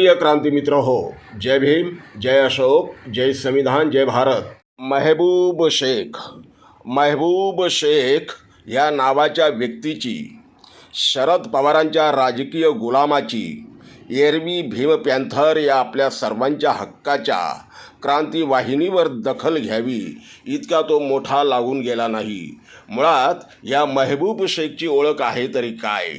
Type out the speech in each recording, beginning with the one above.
प्रिय क्रांतिमित्र हो जय भीम जय अशोक जय संविधान जय भारत. महबूब शेख महबूब शेख या नावाच्या व्यक्तीची शरद पवारांच्या राजकीय गुलामाची एरवी भीम पॅन्थर या आपल्या सर्वांच्या हक्काच्या क्रांती वाहिनीवर दखल घ्यावी इतका तो मोठा लागून गेला नाही. मुळात या महबूब शेखची ओळख आहे तरी काय?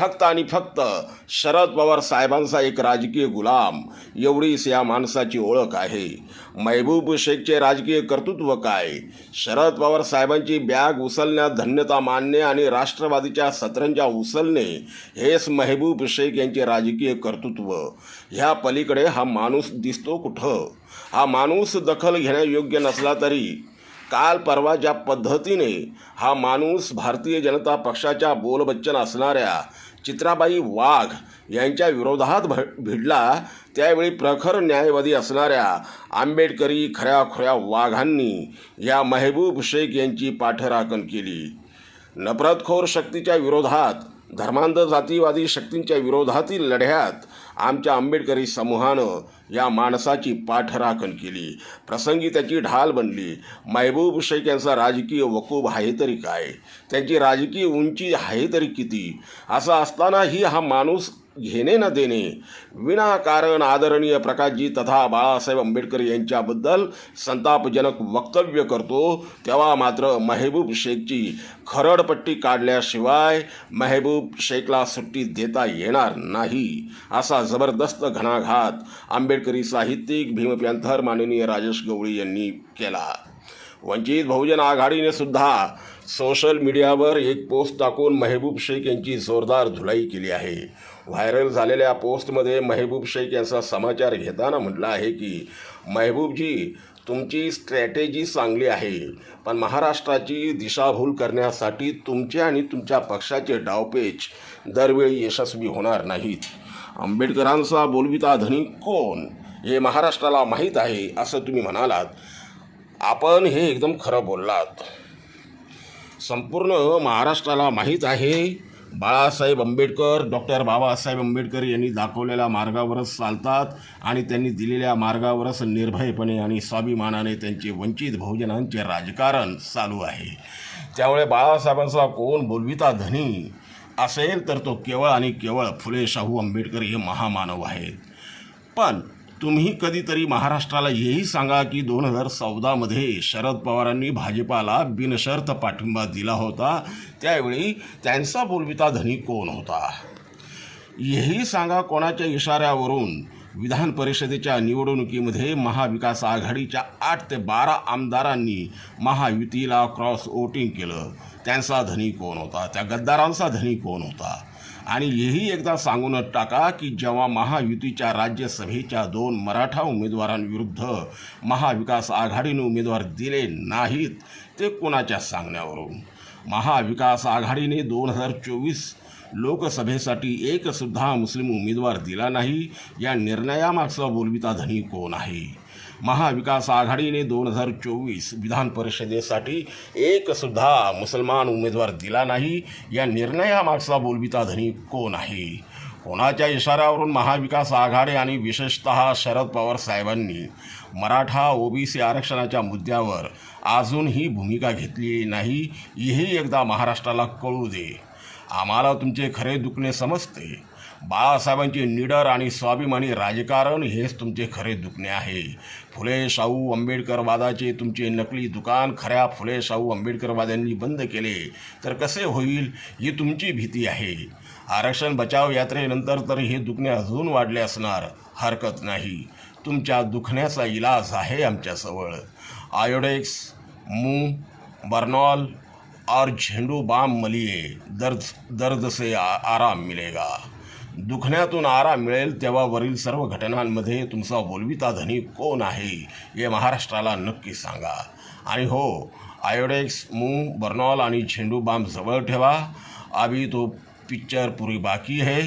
फक्त आणि फक्त शरद पवार साहेबांचा एक राजकीय गुलाम. एवढीच या माणसाची ओळख आहे. महबूब शेखचे राजकीय कर्तृत्व काय? शरद पवार साहेबांची बॅग उचलण्यात धन्यता मानणे आणि राष्ट्रवादीच्या सतरंजा उचलणे हेच महबूब शेख यांचे राजकीय कर्तृत्व. ह्या पलीकडे हा माणूस दिसतो कुठं? हा माणूस दखल घेण्यायोग्य नसला तरी. काल परवा ज्या पद्धतीने हा माणूस भारतीय जनता पक्षाच्या बोलबच्चन असणाऱ्या चित्राबाई वाघ यांच्या विरोधात भ भिडला. त्यावेळी प्रखर न्यायवादी असणाऱ्या आंबेडकरी खऱ्याखुऱ्या वाघांनी या मेहबूब शेख यांची पाठराखण केली. नफरतखोर शक्तीच्या विरोधात धर्मांध जातीवादी शक्तींच्या विरोधातील लढ्यात आमच्या आंबेडकरी समूहानं या माणसाची पाठराखण केली. प्रसंगी त्याची ढाल बनली. महबूब शेख यांचा राजकीय वकूब आहे तरी काय? त्यांची राजकीय उंची आहे तरी किती? असं असतानाही हा माणूस घेणे न देणे. विनाकारण आदरणीय प्रकाशजी तथा बाळासाहेब आंबेडकर यांच्याबद्दल संतापजनक वक्तव्य करतो तेव्हा मात्र महबूब शेखची खरडपट्टी काढल्याशिवाय महबूब शेखला सुट्टी देता येणार नाही असा जबरदस्त घणाघात आंबेडकरी साहित्यिक भीमपॅन्थर माननीय राजेश गवळी यांनी केला. वंचित बहुजन आघाडीने सुद्धा सोशल मीडियावर एक पोस्ट टाकून महबूब शेख यांची जोरदार धुलाई केली आहे. व्हायरल झालेल्या पोस्टमध्ये महबूब शेख यांचा समाचार घेताना म्हटलं आहे की मेहबूबजी तुमची स्ट्रॅटेजी चांगली आहे पण महाराष्ट्राची दिशाभूल करण्यासाठी तुमचे आणि तुमच्या पक्षाचे डावपेच दरवेळी यशस्वी होणार नाहीत. आंबेडकरांचा बोलविता धनी कोण? हे महाराष्ट्राला माहीत आहे असं तुम्ही म्हणालात. आपण हे एकदम खरं बोललात. संपूर्ण महाराष्ट्राला माहीत आहे बाळासाहेब आंबेडकर डॉक्टर बाबासाहेब आंबेडकर यांनी दाखवलेल्या मार्गावरच चालतात आणि त्यांनी दिलेल्या मार्गावरच निर्भयपणे आणि स्वाभिमानाने त्यांचे वंचित बहुजनांचे राजकारण चालू आहे. त्यामुळे बाळासाहेबांचा कोण बोलविता धनी? असेल तर तो केवळ आणि केवळ फुले शाहू आंबेडकर हे महामानव आहेत. पण तुम्ही कधीतरी महाराष्ट्राला हेही सांगा की दोन हजार चौदामध्ये शरद पवारांनी भाजपाला बिनशर्त पाठिंबा दिला होता. त्यावेळी त्यांचा बोलविता धनी कोण होता? हेही सांगा कोणाच्या इशाऱ्यावरून विधान परिषदेच्या निवडणुकीमध्ये महाविकास आघाडीच्या आठ ते बारा आमदारांनी महायुतीला क्रॉस वोटिंग केलं. त्यांचा धनी कोण होता? त्या गद्दारांचा धनी कोण होता? आणि हेही एकदा सांगूनच टाका की जेव्हा महायुतीच्या राज्यसभेच्या दोन मराठा उमेदवारांविरुद्ध महाविकास आघाडीने उमेदवार दिले नाहीत ते कोणाच्या सांगण्यावरून? महाविकास आघाडीने दोन हजार चोवीस लोकसभेसाठी एकसुद्धा मुस्लिम उमेदवार दिला नाही या निर्णयामागचा बोलविता धनी कोण आहे? महाविकास आघाडीने दोन हजार चोवीस विधान परिषदेसाठी एकसुद्धा मुसलमान उमेदवार दिला नाही. या निर्णयामागचा बोलविता धनी कोण आहे? कोणाच्या इशाऱ्यावरून महाविकास आघाडी आणि विशेषतः शरद पवार साहेबांनी मराठा ओबीसी आरक्षणाच्या मुद्द्यावर अजूनही भूमिका घेतली नाही हेही एकदा महाराष्ट्राला कळू दे. आम्हाला तुमचे खरे दुखणे समजते. बाळासाहेबांचे निडर आणि स्वाभिमानी राजकारण हेच तुमचे खरे दुखणे आहे. फुले शाहू आंबेडकरवादाचे तुमचे नकली दुकान खऱ्या फुले शाहू आंबेडकरवाद्यांनी बंद केले. तर कसे होईल ही तुमची भीती आहे. आरक्षण बचाव यात्रेनंतर तर हे दुखणे अजून वाढले असणार. हरकत नाही. तुमच्या दुखण्याचा इलाज आहे आमच्याजवळ आयोडेक्स मू. बर्नॉल और झेंडू बाम मलिए दर्द दर्द से आ, आराम मिलेगा. दुखण्यातून आराम मिळेल तेव्हा वरील सर्व घटनांमध्ये तुमचा बोलविता धनी कोण आहे हे महाराष्ट्राला नक्की सांगा. आणि हो आयोडेक्स मूंग बर्नॉल आणि झेंडू बाम जवळ ठेवा. अभी तो पिक्चर पुरी बाकी है.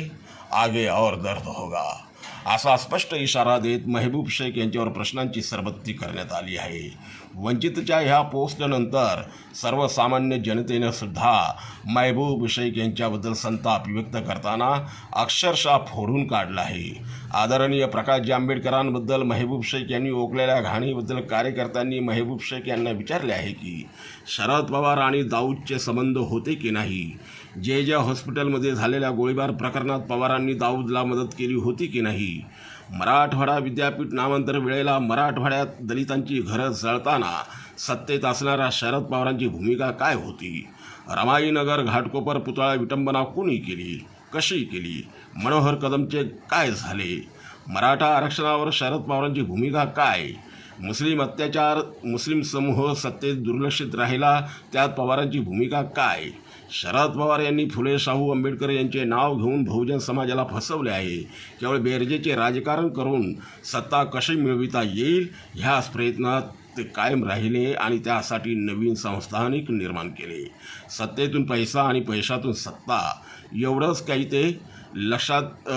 आगे और दर्द होगा. असा स्पष्ट इशारा देत महबूब शेख यांच्यावर प्रश्नांची सरबत्ती करण्यात आली आहे. वंचितच्या ह्या पोस्टनंतर सर्वसामान्य जनतेनं सुद्धा महबूब शेख यांच्याबद्दल संताप व्यक्त करताना अक्षरशः फोडून काढला आहे. आदरणीय प्रकाश आंबेडकरांबद्दल महबूब शेख यांनी ओकलेल्या घाणीबद्दल कार्यकर्त्यांनी महबूब शेख यांना विचारले आहे की शरद पवार आणि दाऊदचे संबंध होते की नाही? जे ज्या हॉस्पिटलमध्ये झालेल्या गोळीबार प्रकरणात पवारांनी दाऊदला मदत केली होती की नाही? मराठवाडा विद्यापीठ नामांतर वेळेला मराठवाड्यात दलितांची घरं जळताना सत्तेत असणाऱ्या शरद पवारांची भूमिका काय होती? रमाईनगर घाटकोपर पुतळा विटंबना कोणी केली? कशी केली? मनोहर कदमचे काय झाले? मराठा आरक्षणावर शरद पवारांची भूमिका काय? मुस्लिम अत्याचार मुस्लिम समूह सत्तेत दुर्लक्षित राहिला त्यात पवारांची भूमिका काय? शरद पवार यांनी फुले शाहू आंबेडकर यांचे नाव घेऊन बहुजन समाजाला फसवले आहे. केवळ बेरजेचे राजकारण करून सत्ता कशी मिळविता येईल ह्याच प्रयत्नात ते कायम राहिले आणि त्यासाठी नवीन संस्थानिक निर्माण केले. सत्तेतून पैसा आणि पैशातून सत्ता एवढंच काही ते लक्षात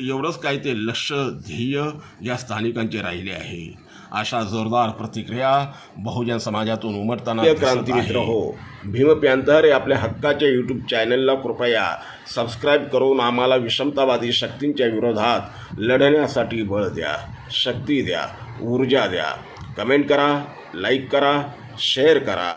एवढंच काही ते लक्ष ध्येय या स्थानिकांचे राहिले आहे. अशा जोरदार प्रतिक्रिया बहुजन समाजातून उमटताना क्रांती मित्र हो भीम पॅन्थर हे आपल्या हक्काच्या यूट्यूब चॅनलला कृपया सबस्क्राईब करून आम्हाला विषमतावादी शक्तींच्या विरोधात लढण्यासाठी बळ द्या शक्ती द्या ऊर्जा द्या. कमेंट करा लाईक करा शेअर करा.